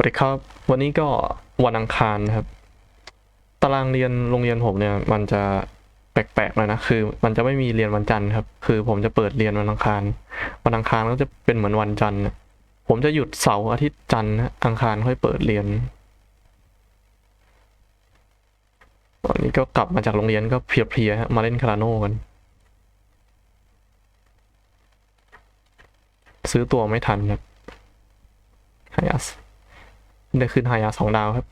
สวัสดีครับ วันนี้ก็วันอังคารครับ ตารางเรียนโรงเรียนผมเนี่ย มันจะแปลกๆหน่อยนะคือ มันจะไม่มีเรียนวันจันทร์ครับ คือผมจะเปิดเรียนวันอังคาร วันอังคารก็จะเป็นเหมือนวันจันทร์ผมจะหยุดเสาร์อาทิตย์จันทร์นะอังคารค่อยเปิดเรียนตอนนี้ก็กลับมาจากโรงเรียนก็เพลียๆฮะมาเล่นคาราโน่กัน ซื้อตัวไม่ทันครับไฮยัส ได้ขึ้นไฮยัสองดาวครับ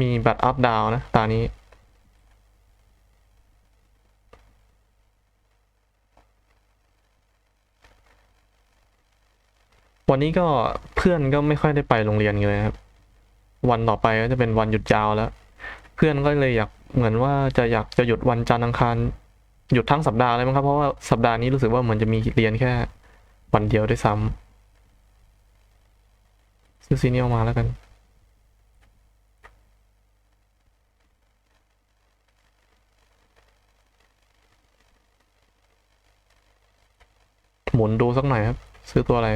มีบัตรอัพดาวนะ ตานี้วันนี้ก็เพื่อนก็ไม่ค่อยได้ไปโรงเรียนเลยครับ วันต่อไปก็จะเป็นวันหยุดยาวแล้ว เพื่อนก็เลยอยากเหมือนว่าจะอยากจะหยุดวันจันทร์อังคาร หยุดทั้งสัปดาห์เลยมั้งครับ เพราะว่าสัปดาห์นี้รู้สึกว่าเหมือนจะมีเรียนแค่วันเดียวด้วยซ้ำซื้อซีนียลมาแล้วกันหมุนดูสักหน่อยครับ ซื้อตัวอะไร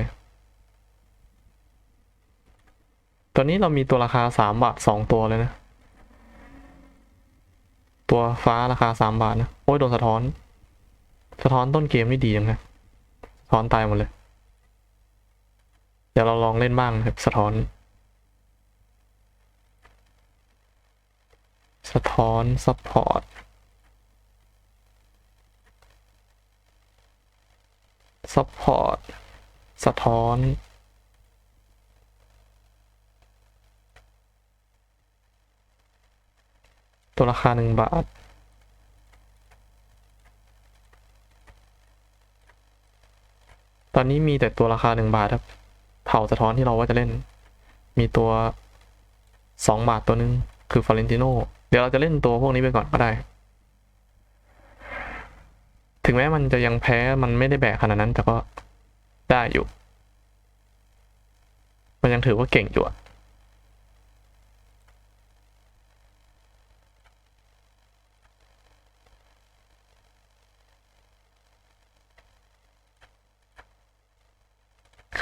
ตอนนี้เรามีตัวราคาสามบาทสองตัวเลยนะ ตัวฟ้าราคาสามบาทนะ โอ้ยโดนสะท้อน สะท้อนต้นเกมนี่ดีจังนะสะท้อนตายหมดเลย เดี๋ยวเราลองเล่นบ้างครับสะท้อน สะท้อนซัพพอร์ตซัพพอร์ตสะท้อน ตัวราคาหนึ่งบาท ตอนนี้มีแต่ตัวราคาหนึ่งบาทครับ เผ่าสะท้อนที่เราว่าจะเล่น มีตัวสองบาทตัวหนึง คือฟาเรนติโนเดี๋ยวเราจะเล่นตัวพวกนี้ไปก่อนก็ได้ ถึงแม้มันจะยังแพ้มันไม่ได้แบกขนาดนั้นแต่ก็ได้อยู่ มันยังถือว่าเก่งอยู่อะ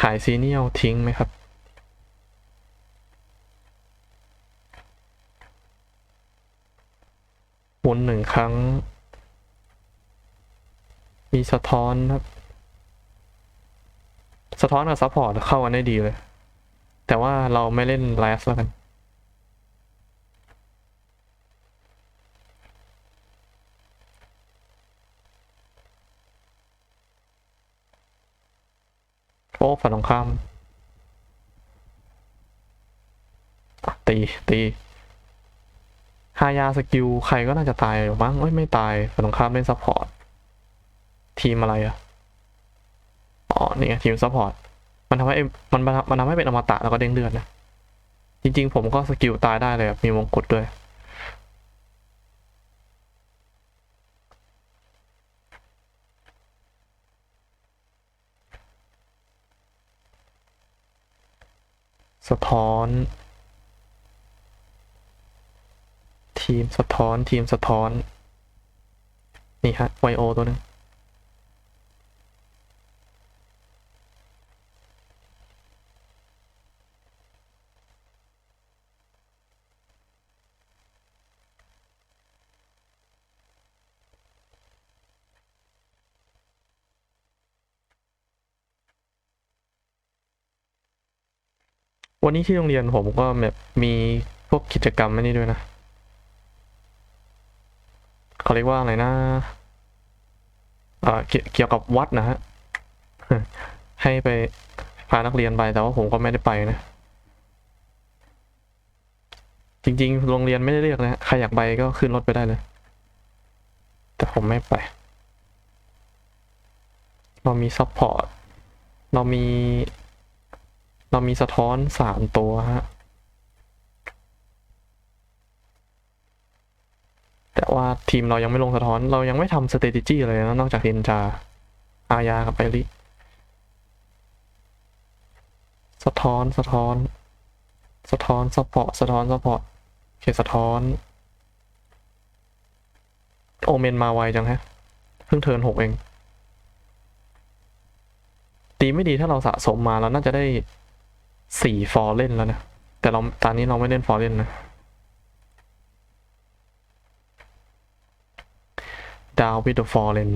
ขายซีเนียลทิ้งไหมครับ วนหนึ่งครั้ง มีสะท้อนครับ สะท้อนกับซัพพอร์ตเข้ากันได้ดีเลย แต่ว่าเราไม่เล่นไลสแล้วกัน อ้ฝันตรงข้ามตีตีฮายาสกิลใครก็น่าจะตายหรือมั้งเอ้ยไม่ตายฝันตรงข้ามเล่นซัพพอร์ตทีมอะไรอะอ๋อนี่ไงทีมซัพพอร์ตมันทำให้มันมันมันทำให้เป็นอมตะแล้วก็เด้งเลือดนะจริง ๆ ผมก็สกิลตายได้เลยมีมงกุฎด้วย สะท้อน ทีมสะท้อนทีมสะท้อน นี่ฮะไวโอตัวนึง วันนี้ที่โรงเรียนผมก็แบบมีพวกกิจกรรมอันนี้ด้วยนะเขาเรียกว่าอะไรนะเอ่อเกี่ยวเกี่ยวกับวัดนะฮะให้ไปพานักเรียนไปแต่ว่าผมก็ไม่ได้ไปนะ จริงๆ โรงเรียนไม่ได้เรียกนะฮะใครอยากไปก็ขึ้นรถไปได้เลย แต่ผมไม่ไป เรามีซัพพอร์ต เรามี เรามีสะท้อนสามตัวฮะ แต่ว่าทีมเรายังไม่ลงสะท้อน เรายังไม่ทำสเตติจี้เลยนะ นอกจากเทนจา อาญากับไปริสะท้อน สะท้อน สะท้อนซัพพอร์ตสะท้อนซัพพอร์ตเคสะท้อน โอเมนมาไวจังฮะ เพิ่งเทิร์นหกเองดีไม่ดีถ้าเราสะสมมาเราน่าจะได้ สี่ฟอร์เล่นแล้วนะ แต่เราตอนนี้เราไม่เล่นฟอร์เล่นนะ ดาววิดฟอร์เรน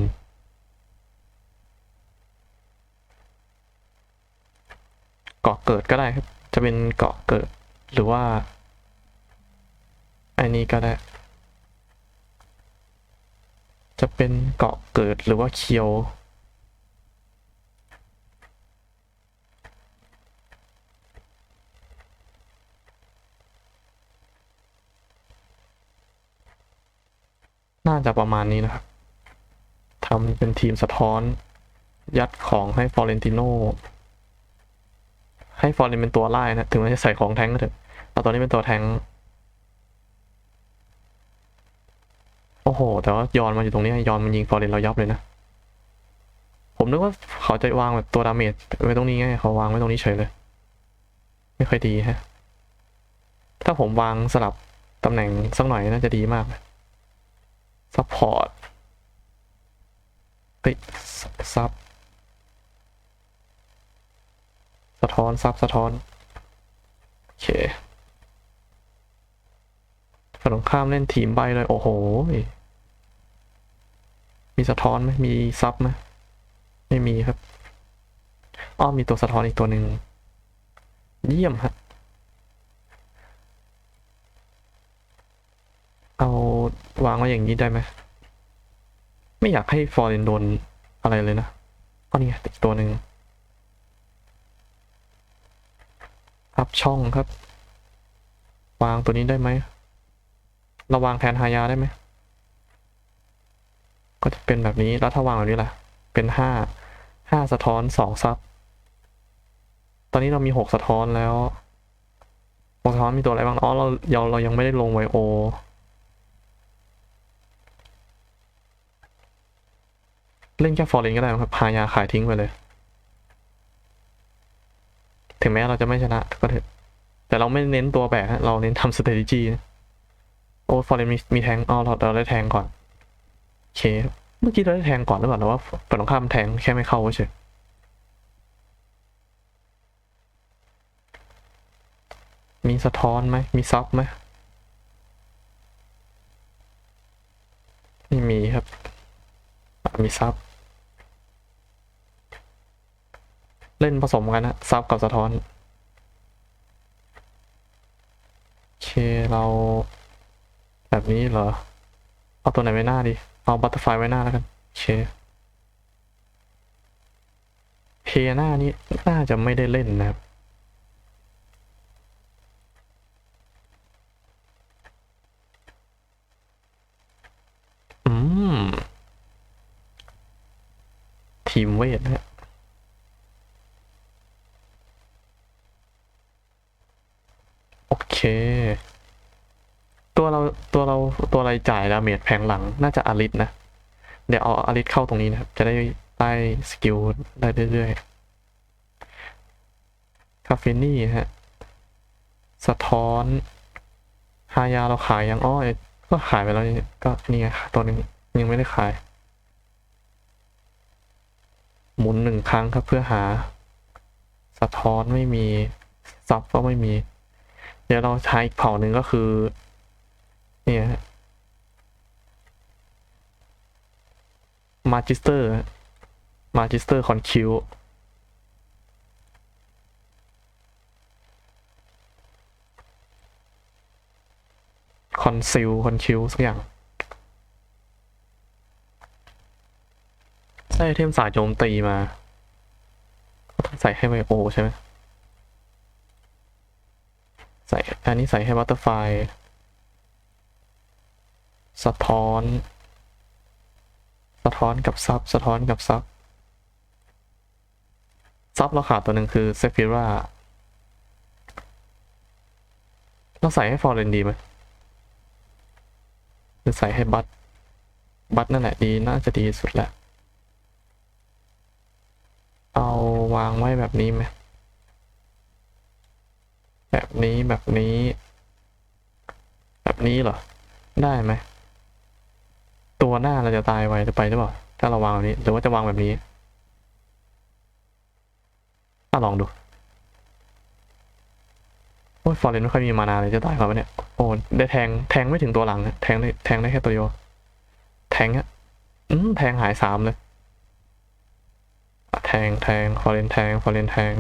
เกาะเกิดก็ได้ครับ จะเป็นเกาะเกิดหรือว่า อันนี้ก็ได้ จะเป็นเกาะเกิดหรือว่าเคียว น่าจะประมาณนี้นะครับทำเป็นทีมสะท้อน ยัดของให้ฟอเรนติโนให้ฟอเรนเป็นตัวไล่นะ ถึงแม้จะใส่ของแทงก็เถอะเอาตัวนี้เป็นตัวแทง โอ้โห แต่ว่ายอนมาอยู่ตรงนี้ ยอนมันยิงฟอเรนเรายับเลยนะ ผมนึกว่าเขาจะวางแบบตัวดาเมจไว้ตรงนี้ไง เขาวางไว้ตรงนี้เฉยเลย ไม่ค่อยดีฮะ ถ้าผมวางสลับตำแหน่งสักหน่อยน่าจะดีมากเลย ซัพพอร์ตติซับสะท้อนซับสะท้อน โอเคฝั่งตรงข้ามเล่นทีมใบเลย โอ้โห มีสะท้อนไหมมีซับไหมไม่มีครับ อ้อมีตัวสะท้อนอีกตัวหนึ่ง เยี่ยมฮะ เอาวางไว้อย่างนี้ได้ไหม ไม่อยากให้ฟอร์เรนโดนอะไรเลยนะเอานี่ไงอีกตัวหนึ่งอัพช่องครับ วางตัวนี้ได้ไหมเราวางแทนฮายาได้ไหม ก็จะเป็นแบบนี้ แล้วถ้าวางแบบนี้ล่ะ เป็นห้า ห้าสะท้อนสองซับ ตอนนี้เรามีหกสะท้อนแล้วหกสะท้อนมีตัวอะไรบ้าง อ๋อ เราเราเรายังไม่ได้ลงไวโอ เล่นแค่ฟอร์เรนก็ได้ครับพายาขายทิ้งไปเลย ถึงแม้เราจะไม่ชนะก็เถอะ แต่เราไม่เน้นตัวแบกฮะ เราเน้นทำ strategy นะโอ้ฟอร์เรนมีมีแทงอ๋อเราเราได้แทงก่อนโอเค เมื่อกี้เราได้แทงก่อนหรือเปล่าหรือว่าฝั่งตรงข้ามแทงแค่ไม่เข้าเฉยมีสะท้อนไหม มีซับไหมไม่มีครับ มีซับ เล่นผสมกันนะซับกับสะท้อนโอเคเราแบบนี้เหรอ เอาตัวไหนไว้หน้าดี เอาบัตเตอร์ไฟไว้หน้าแล้วกันโอเคเฮหน้านี้น่าจะไม่ได้เล่นนะครับอืมทีมเวทนะฮะโอ เค ตัวเราตัวเราตัวอะไรจ่ายดาเมจแผงหลังน่าจะอาริสนะ เดี๋ยวเอาอาริสเข้าตรงนี้นะครับ จะได้ไล่สกิลได้เรื่อยๆ คาเฟนี่ฮะ สะท้อน ฮายาเราขายยังอ้อก็ขายไปแล้วนี่ก็นี่ไงตัวนึงยังไม่ได้ขาย หมุนหนึ่งครั้งครับเพื่อหา สะท้อนไม่มีซับก็ไม่มี เดี๋ยวเราใช้อีกเผ่าหนึ่งก็คือ เนี่ยมาจิสเตอร์มาจิสเตอร์คอนคิวคอนซิลคอนคิวสักอย่างใส่เทมสายโจมตีมา ใส่ให้ไวโอใช่ไหม ใส่อันนี้ใส่ให้บัตเตอร์ไฟสะท้อน สะท้อนกับซับ สะท้อนกับซับ ซับเราขาดตัวหนึ่งคือเซฟิราเราใส่ให้ฟอร์เรนดีไหมหรือใส่ให้บัตบัตนั่นแหละดีน่าจะดีสุดแหละ เอาวางไว้แบบนี้ไหม แบบนี้แบบนี้ แบบนี้เหรอ ได้ไหม ตัวหน้าเราจะตายไวหรือไปหรือเปล่า ถ้าเราวางแบบนี้ หรือว่าจะวางแบบนี้อะลองดู โอ้ยฟอร์เรนไม่ค่อยมีมานาเลยจะตายครับเนี่ย โอ้ได้แทง แทงไม่ถึงตัวหลังแทงได้แทงได้แค่ตัวเดียวแทงอะอืมแทงหายสามเลย แทงแทงฟอร์เรนแทงฟอร์เรนแทง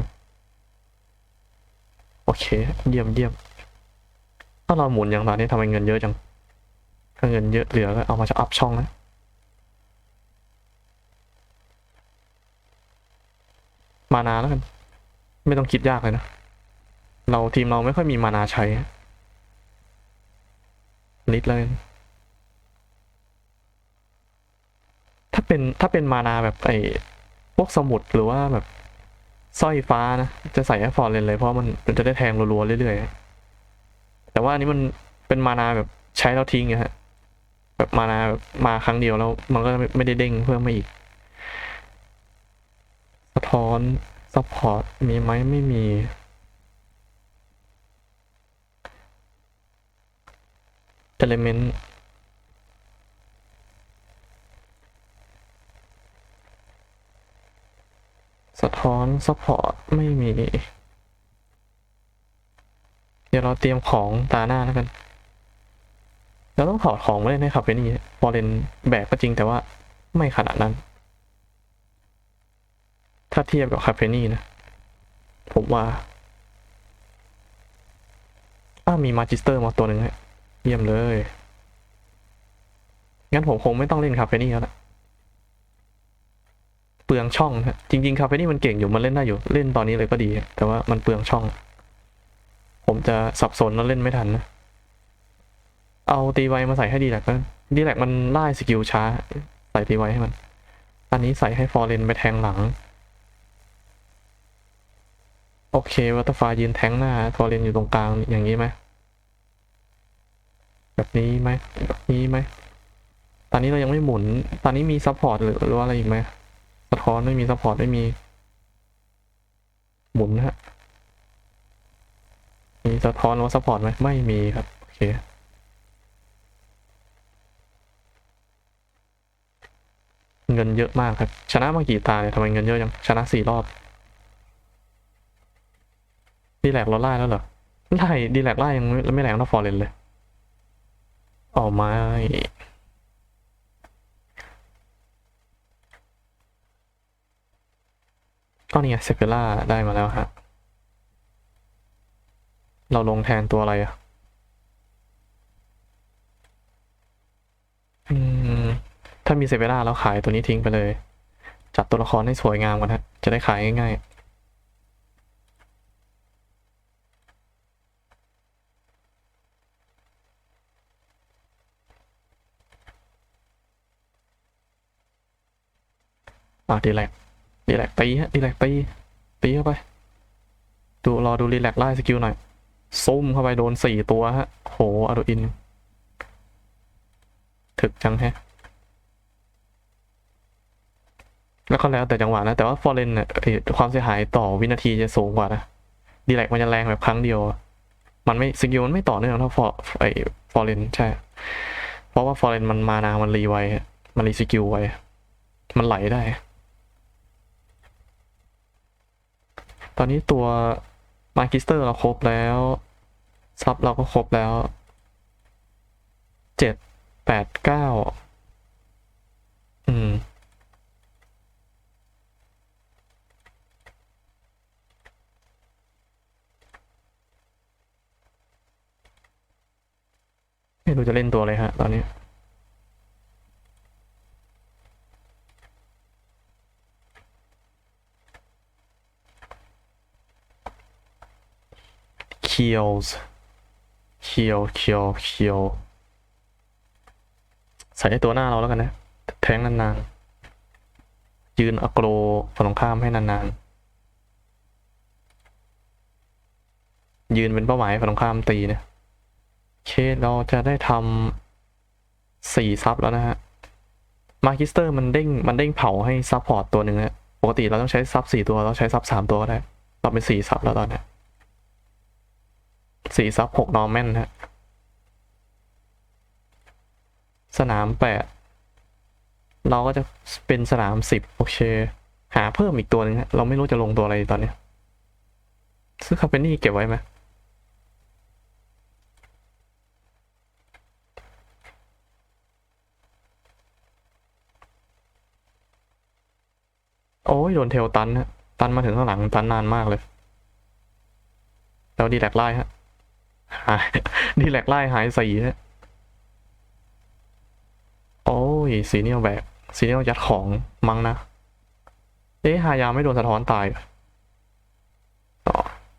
โอเค เยี่ยมเยี่ยมถ้าเราหมุนอย่างตอนนี้ทำไมเงินเยอะจัง ถ้าเงินเยอะเหลือก็เอามาจะอัพช่องนะมานาแล้วกัน ไม่ต้องคิดยากเลยนะ เราทีมเราไม่ค่อยมีมานาใช้นิดเลย ถ้าเป็นถ้าเป็นมานาแบบไอ้พวกสมุดหรือว่าแบบ สร้อยฟ้านะ จะใส่ให้ฟอร์เรนเลยเพราะมันมันจะได้แทงรัวๆเรื่อยๆ แต่ว่าอันนี้มันเป็นมานาแบบใช้แล้วทิ้งอะฮะ แบบมานาแบบมาครั้งเดียวแล้ว มันก็ไม่ได้เด้งเพิ่มมาอีก สะท้อนซัพพอร์ตมีไหมไม่มี element สะท้ อนซัพพอร์ตไม่มี เดี๋ยวเราเตรียมของตาหน้าแล้วกัน เราต้องถอดของมาเล่นให้ขับไปนี่พอเลนแบกก็จริงแต่ว่าไม่ขนาดนั้น ถ้าเทียบกับคาเฟนี่นะ ผมว่าอ้ามีมาจิสเตอร์มาตัวหนึ่งฮะเยี่ยมเลย งั้นผมคงไม่ต้องเล่นคาเฟนี่แล้วละ เปลืองช่องฮะจริงๆคาเฟนี่มันเก่งอยู่มันเล่นได้อยู่เล่นตอนนี้เลยก็ดี แต่ว่ามันเปลืองช่อง ผมจะสับสนแล้วเล่นไม่ทันนะเอาตีไวมาใส่ให้ดีแหลกก็ดีแลกมันไล่สกิลช้า ใส่ตีไวให้มัน อันนี้ใส่ให้ฟอร์เรนไปแทงหลัง โอเควัตเตอร์ไฟยืนแทงหน้าฟอร์เรนอยู่ตรงกลางอย่างนี้ไหมแบบนี้ไหมแบบนี้ไหมตอนนี้เรายังไม่หมุน ตอนนี้มีซัพพอร์ตหรือว่าอะไรอีกไหม สะท้อนไม่มีซัพพอร์ตไม่มี หมุนนะฮะมีสะท้อนหรือว่าซัพพอร์ตไหมไม่มีครับ โอเคเงินเยอะมากครับ ชนะมากี่ตาเนี่ยทำไมเงินเยอะจังชนะสี่รอบ ดีแลกเราไล่แล้วเหรอไล่ดีแลกไล่ยังไม่แรงเท่าฟอร์เรนเลยออกมา ก็นี่ไงเซเปล่าได้มาแล้วฮะ เราลงแทนตัวอะไรอะ อืม ถ้ามีเซเปล่าแล้วขายตัวนี้ทิ้งไปเลย จัดตัวละครให้สวยงามกันฮะ จะได้ขายง่ายๆอะดีแลก ดีแลกตีฮะดีแลกตีตีเข้าไป ดูรอดูรีแลกไล่สกิลหน่อยซุ่มเข้าไปโดนสี่ตัวฮะโหอาดูอิน ถึกจังแฮะ แล้วก็แล้วแต่จังหวะนะ แต่ว่าฟอร์เรนเนี่ยความเสียหายต่อวินาทีจะสูงกว่านะดีแลกมันจะแรงแบบครั้งเดียว มันไม่สกิลมันไม่ต่อเนื่องเท่าฟอร์ไอฟอร์เรนใช่ เพราะว่าฟอร์เรนมันมานามันรีไวมันรีสกิลไวมันไหลได้ ตอนนี้ตัวมาร์กิสเตอร์เราครบแล้ว ซับเราก็ครบแล้วเจ็ดแปดเก้าอืม ไม่รู้จะเล่นตัวอะไรฮะ ตอนนี้ kills kill kill kill ใส่ในตัวหน้าเราแล้วกันนะ แทงนานๆ ยืนอโกรฝั่งตรงข้ามให้นานๆ ยืนเป็นเป้าหมายฝั่งตรงข้ามตีเนี่ยเคเราจะได้ทำสี่ซับแล้วนะฮะมาคิสเตอร์มันเด้งมันเด้งเผาให้ซับพอร์ตตัวหนึ่งฮะปกติเราต้องใช้ซับสี่ตัว เราใช้ซับสามตัวก็ได้เราเป็นสี่ซับแล้วตอนนี้ สี่ซับหกนอร์แมนฮะ สนามแปดเราก็จะเป็นสนามสิบโอเค หาเพิ่มอีกตัวหนึ่งฮะ เราไม่รู้จะลงตัวอะไรตอนเนี้ยซื้อคาเฟนี่เก็บไว้ไหมโอ้ยโดนเทลตันฮะ ตันมาถึงข้างหลังตันนานมากเลยแล้วดีแลกไล่ฮะ หายดีแลกไล่หายสีฮะโอ้ยซีเนียลแบกซีเนียลยัดของมั้งนะ เอ๊ะหายาไม่โดนสะท้อนตายเหรอต่อ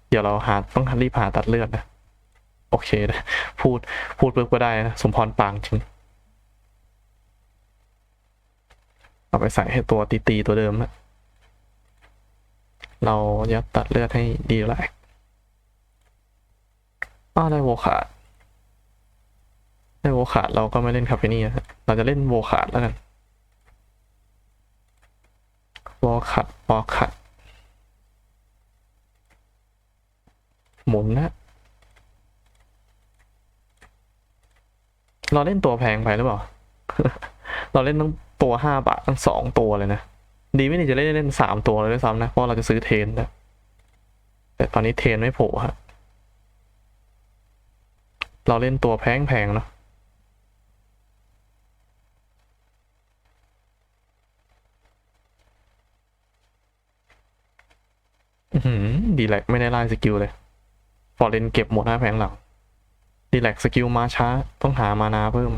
เดี๋ยวเราหาต้องรีบหาตัดเลือดนะ โอเคนะพูดพูดเบิกก็ได้นะสมพรปางจริงเอาไปใส่ให้ตัวตีตีตัวเดิมนะเรายัดตัดเลือดให้ดีแหละ อ้าได้โวขาดได้โวขาดเราก็ไม่เล่นคาเฟนี่นะเราจะเล่นโวขาดแล้วกันโวขาดโวขาดหมุนนะ เราเล่นตัวแพงไปหรือเปล่า เราเล่นตั้งตัวห้าบาทตั้งสองตัวเลยนะ ดีไม่ดีจะเล่นเล่นสามตัวเลยด้วยซ้ำนะ เพราะเราจะซื้อเทนนะ แต่ตอนนี้เทนไม่โผล่ฮะ เราเล่นตัวแพงแพงๆเนาะอือหือดีแลกไม่ได้ไล่สกิลเลยฟอร์เรนเก็บหมดหน้าแผงหลังดีแลกสกิลมาช้า ต้องหามานาเพิ่ม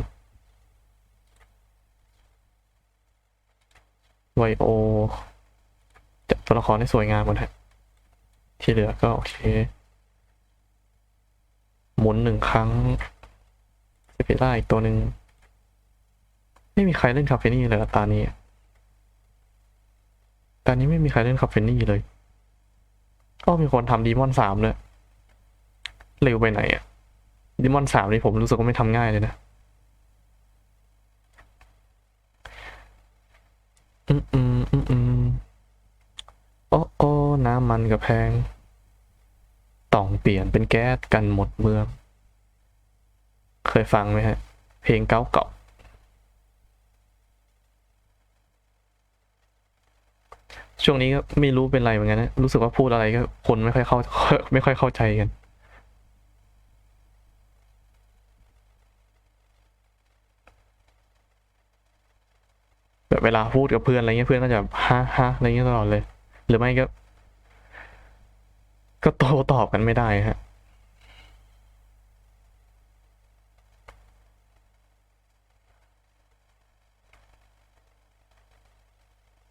ไวโอจัดตัวละครให้สวยงามหมดฮะที่เหลือก็โอเค หมุนหนึ่งครั้งเซฟิล่าอีกตัวหนึ่งไม่มีใครเล่นคาเฟนี่เลยตานี้ตานี้ไม่มีใครเล่นคาเฟนี่เลย ก็มีคนทำดีมอนสามเลยเร็วไปไหนอะดีมอนสามนี่ผมรู้สึกว่าไม่ทำง่ายเลยนะอืมอืมอืมอืมโอ้โอ้น้ำมันกับแพง องเปลี่ยนเป็นแก๊สกันหมดเมือง เคยฟังไหมฮะ เพลงเก่าเก่าช่วงนี้ก็ไม่รู้เป็นไรเหมือนกันนะ รู้สึกว่าพูดอะไรก็คนไม่ค่อยเข้าไม่ค่อยเข้าใจกัน แบบเวลาพูดกับเพื่อนอะไรเงี้ยเพื่อนก็จะฮะฮะอะไรเงี้ยตลอดเลย หรือไม่ก็ ก็โตตอบกันไม่ได้ฮะ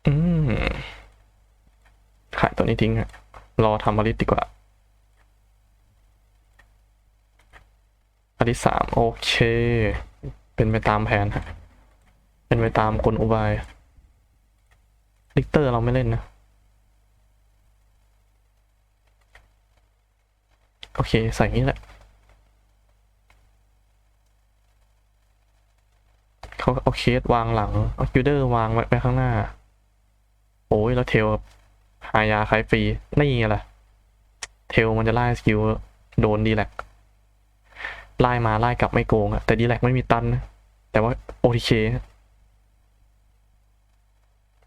อืมขายตัวนี้ทิ้งอะรอทำอลิสดีกว่าอลิสสามโอเค เป็นไปตามแผนฮะเป็นไปตามกลอุบายลิกเตอร์เราไม่เล่นนะ โอเค ใส่นี้แหละเขาเอาเคสวางหลัง เอาคิวเดอร์วางไว้ไว้ข้างหน้า โอ้ยแล้วเทลหายาขายฟรีนี่ไงล่ะเทลมันจะไล่สกิลโดนดีแลกไล่มาไล่กลับไม่โกงอะแต่ดีแลกไม่มีตันนะแต่ว่าโอทีเค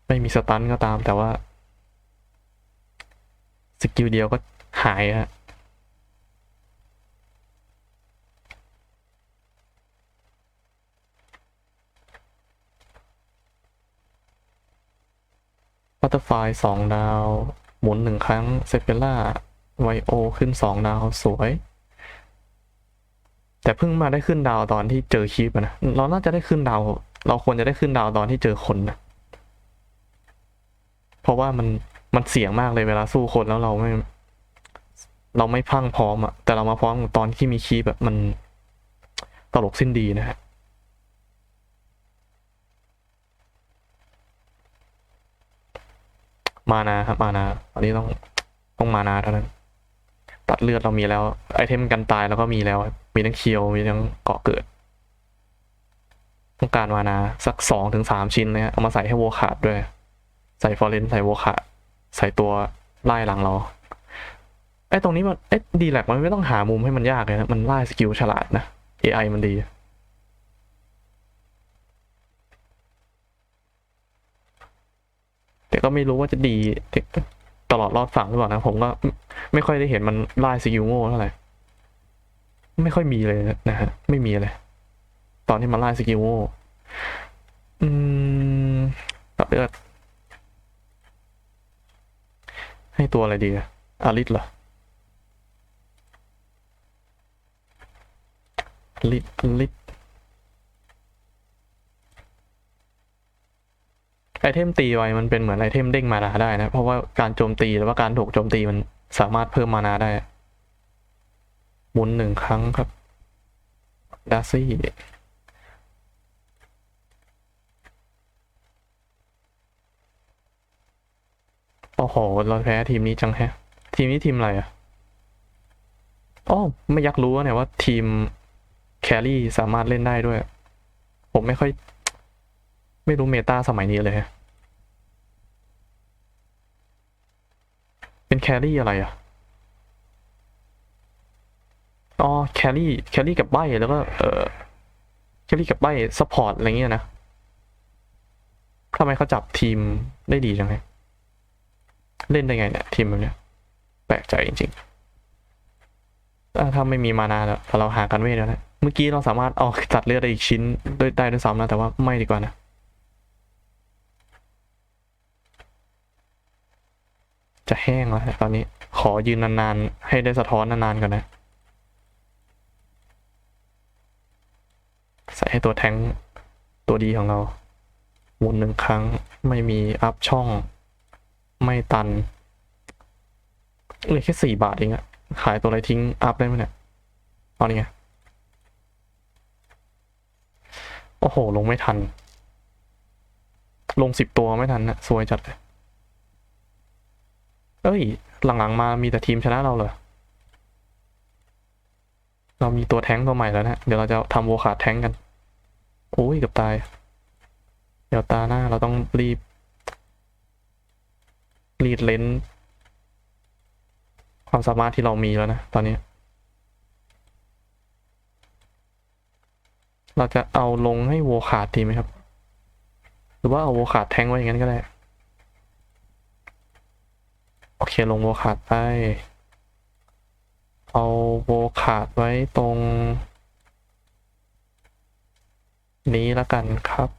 ไม่มีสตันก็ตามแต่ว่า สกิลเดียวก็หายฮะ บัตเตอร์ไฟสองดาว หมุนหนึ่งครั้งเซเปล่าไวโอขึ้นสองดาวสวย แต่เพิ่งมาได้ขึ้นดาวตอนที่เจอคีปนะ เราน่าจะได้ขึ้นดาว เราควรจะได้ขึ้นดาวตอนที่เจอคนนะ เพราะว่ามันมันเสี่ยงมากเลยเวลาสู้คนแล้วเราไม่ เราไม่พังพร้อมอะแต่เรามาพร้อมตอนที่มีคีปแบบมันตลกสิ้นดีนะฮะ มานาครับมานาอันนี้ต้องต้องมานาเท่านั้น ตัดเลือดเรามีแล้ว ไอเทมกันตายเราก็มีแล้ว มีทั้งเคียวมีทั้งเกาะเกิด ต้องการมานาสักสองถึงสามชิ้นนะฮะเอามาใส่ให้โวขาดด้วย ใส่ฟอร์เรนใส่โวขาดใส่ตัวไล่หลังเราไอตรงนี้มันเอ๊ะดีแหลกมันไม่ต้องหามุมให้มันยากเลยนะ มันไล่สกิลฉลาดนะ AI มันดี แต่ก็ไม่รู้ว่าจะดีตลอดรอดฝั่งหรือเปล่านะ ผมก็ไม่ค่อยได้เห็นมันไล่สกิลโง่เท่าไหร่ไม่ค่อยมีเลยนะฮะไม่มีเลยตอนที่มันไล่สกิลโง่อืมตัดเลือดให้ตัวอะไรดีอะอาริสเหรออาริสอาริส ไอเทมตีไวมันเป็นเหมือนไอเทมเด้งมานาได้นะ เพราะว่าการโจมตีหรือว่าการถูกโจมตีมันสามารถเพิ่มมานาได้หมุนหนึ่งครั้งครับดาซี่โอ้โห เราแพ้ทีมนี้จังแฮะ ทีมนี้ทีมอะไรอะอ๋อไม่อยากรู้เนี่ยว่าทีมแครี่สามารถเล่นได้ด้วย ผมไม่ค่อย ไม่รู้เมตาสมัยนี้เลย เป็นแครี่อะไรอะ อ๋อ แครี่ แครี่กับใบแล้วก็ เออแครี่กับใบซัพพอร์ตอะไรเงี้ยนะทำไมเขาจับทีมได้ดีจังเลยเล่นได้ไงเนี่ย ทีมแบบเนี้ยแปลกใจจริงๆถ้าไม่มีมานาแล้วเราหากันเวทแล้วนะเมื่อกี้เราสามารถเอาตัดเลือดได้อีกชิ้นด้วยได้ด้วยซ้ำนะแต่ว่าไม่ดีกว่านะ จะแห้งแล้วฮะตอนนี้ขอยืนนานๆ ให้ได้สะท้อนนานๆก่อนนะ ใส่ให้ตัวแทงตัวดีของเราหมุนหนึ่งครั้งไม่มีอัพช่อง ไม่ตันเลือแค่สี่บาทเองอะขายตัวอะไรทิ้งอัพได้ไหมเนี่ยเอานี่ไงโอ้โห ลงไม่ทัน ลงสิบตัวไม่ทันนะสวยจัดเลย เอ้ย หลังๆมามีแต่ทีมชนะเราเลยเรามีตัวแท้งตัวใหม่แล้วนะ เดี๋ยวเราจะทำโวขาดแท้งกัน โอ้ยเกับตาย เดี๋ยวตาหน้าเราต้องรีบ รีดเลนส์ความสามารถที่เรามีแล้วนะ ตอนนี้ เราจะเอาลงให้โวขาดดีไหมครับ หรือว่าเอาโวขาดแทงไว้อย่างนั้นก็ได้ โอเคลงโวขาดไป เอาโวขาดไว้ตรง นี้แล้วกันครับ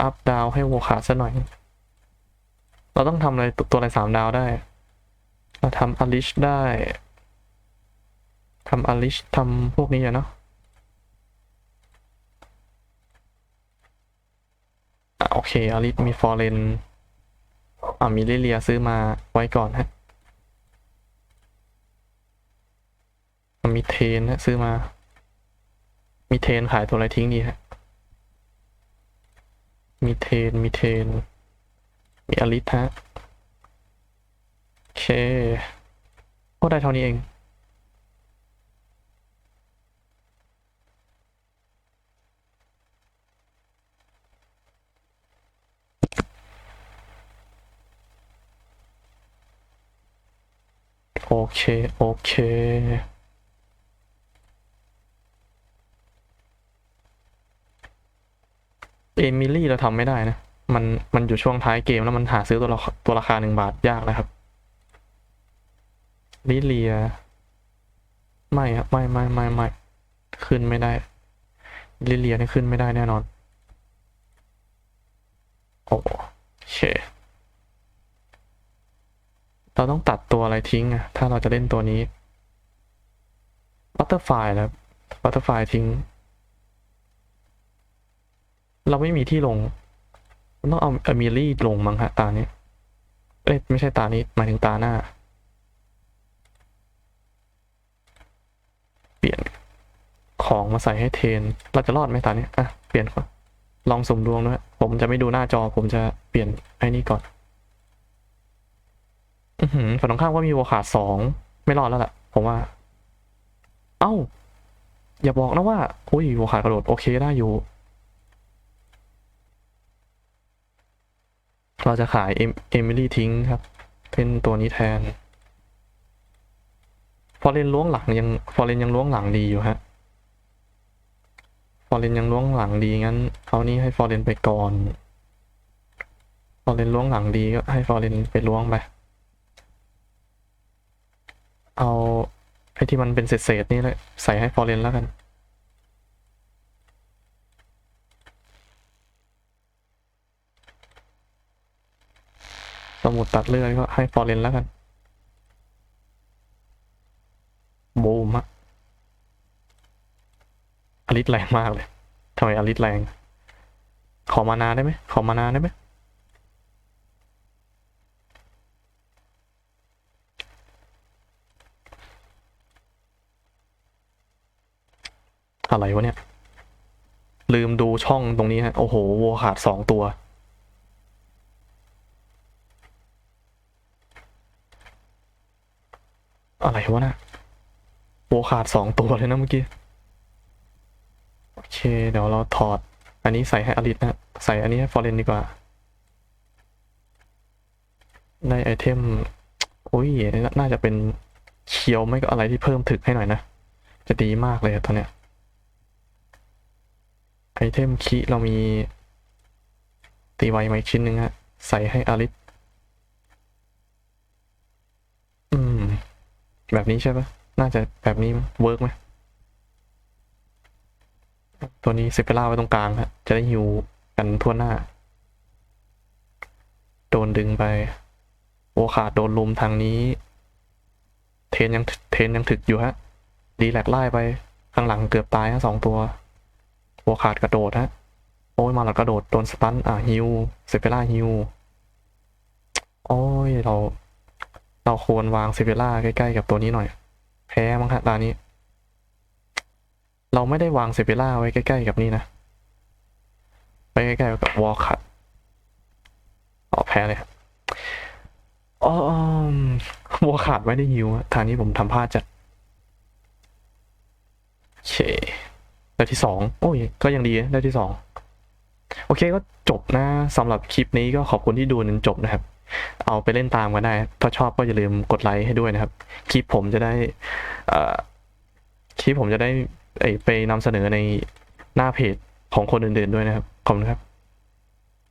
อัพดาวให้โวขาดซะหน่อย เราต้องทำอะไรตัวอะไรสามดาวได้ เราทำอลิชได้ทำอลิชทำพวกนี้อะเนาะอะโอเคอลิชมีฟอร์เรน อ่ามีลิเลียซื้อมาไว้ก่อนฮะมีเทนฮะซื้อมา มีเทนขายตัวอะไรทิ้งดีฮะ มีเทน มีเทน มีอลิทฮะ โอเคก็ได้เท่านี้เอง โอเค โอเคเอมิลี่เราทำไม่ได้นะ มัน มันอยู่ช่วงท้ายเกมแล้วมันหาซื้อตัวละตัวราคาหนึ่งบาทยากนะครับ ลิเลีย ไม่ครับ ไม่ไม่ไม่ไม่ขึ้นไม่ได้ ลิเลียนี่ขึ้นไม่ได้แน่นอน โอเค เราต้องตัดตัวอะไรทิ้งอะถ้าเราจะเล่นตัวนี้บัตเตอร์ไฟแล้วบัตเตอร์ไฟทิ้ง เราไม่มีที่ลงต้องเอาอมิลี่ลงมั้งฮะตานี้เอ้ยไม่ใช่ตานี้หมายถึงตาหน้า เปลี่ยนของมาใส่ให้เทน เราจะรอดไหมตานี้อะเปลี่ยนก่อนลองสมดวงด้วยผมจะไม่ดูหน้าจอผมจะเปลี่ยนไอ้นี่ก่อน อือหือฝั่งตรงข้ามก็มีโวขาดสองไม่รอดแล้วแหละผมว่า เอ้า อย่าบอกนะว่าอุ้ยโวขาดกระโดดโอเคได้อยู่ เราจะขายเอมเอมิลี่ทิ้งครับ เป็นตัวนี้แทน ฟอร์เรนล้วงหลังยังฟอร์เรนยังล้วงหลังดีอยู่ฮะฟอร์เรนยังล้วงหลังดีงั้นเอานี้ให้ฟอร์เรนไปก่อน ฟอร์เรนล้วงหลังดีก็ให้ฟอร์เรนไปล้วงไป เอาไอ้ที่มันเป็นเศษๆนี่เลยใส่ให้ฟอร์เรนแล้วกัน สมุดตัดเลือดก็ให้ฟอร์เรนแล้วกันบูมอะอลิสแรงมากเลยทำไมอลิสแรง ขอมานาได้ไหมขอมานาได้ไหม อะไรวะเนี่ย ลืมดูช่องตรงนี้ฮะ โอ้โหวัวขาดสองตัว อะไรวะนะวัวขาดสองตัวเลยนะเมื่อกี้ โอเค เดี๋ยวเราถอด อันนี้ใส่ให้อลิสนะใส่อันนี้ให้ฟอร์เรนดีกว่าได้ไอเทมอุ้ย น่าจะเป็นเคียวไม่ก็อะไรที่เพิ่มถึกให้หน่อยนะ จะดีมากเลยตอนเนี้ย ไอเทมคีเรามี ตีไวมาอีกชิ้นหนึ่งฮะ ใส่ให้อลิสอืม แบบนี้ใช่ปะน่าจะแบบนี้เวิร์กไหมตัวนี้เซเปล่าไว้ตรงกลางฮะ จะได้ฮิวกันทั่วหน้า โดนดึงไป โอขาดโดนลุมทางนี้ เทนยังเทนยังถึกอยู่ฮะ ดีแลกไล่ไป ข้างหลังเกือบตายฮะสองตัว โอขาดกระโดดฮะ โอ้ยมาหลัดกระโดดโดนสตันอะฮิวเซเปล่าฮิวโอ้ยเรา เราควรวางเซเปล่าใกล้ๆกับตัวนี้หน่อย แพ้มั้งฮะตานี้ เราไม่ได้วางเซเปล่าไว้ใกล้ๆกับนี่นะ ไปใกล้ๆกับวอลคัตอ๋อแพ้เลยอ๋อวอลคัตไม่ได้ฮิวอะทางนี้ผมทำพลาดจัดโอเค ได้ที่สองโอ้ย ก็ยังดีได้ที่สองโอเคก็จบนะสำหรับคลิปนี้ก็ขอบคุณที่ดูจนจบนะครับ เอาไปเล่นตามกันได้ ถ้าชอบก็อย่าลืมกดไลค์ให้ด้วยนะครับ คลิปผมจะได้คลิปผมจะได้ไปนำเสนอในหน้าเพจของคนอื่นๆด้วยนะครับ ขอบคุณครับ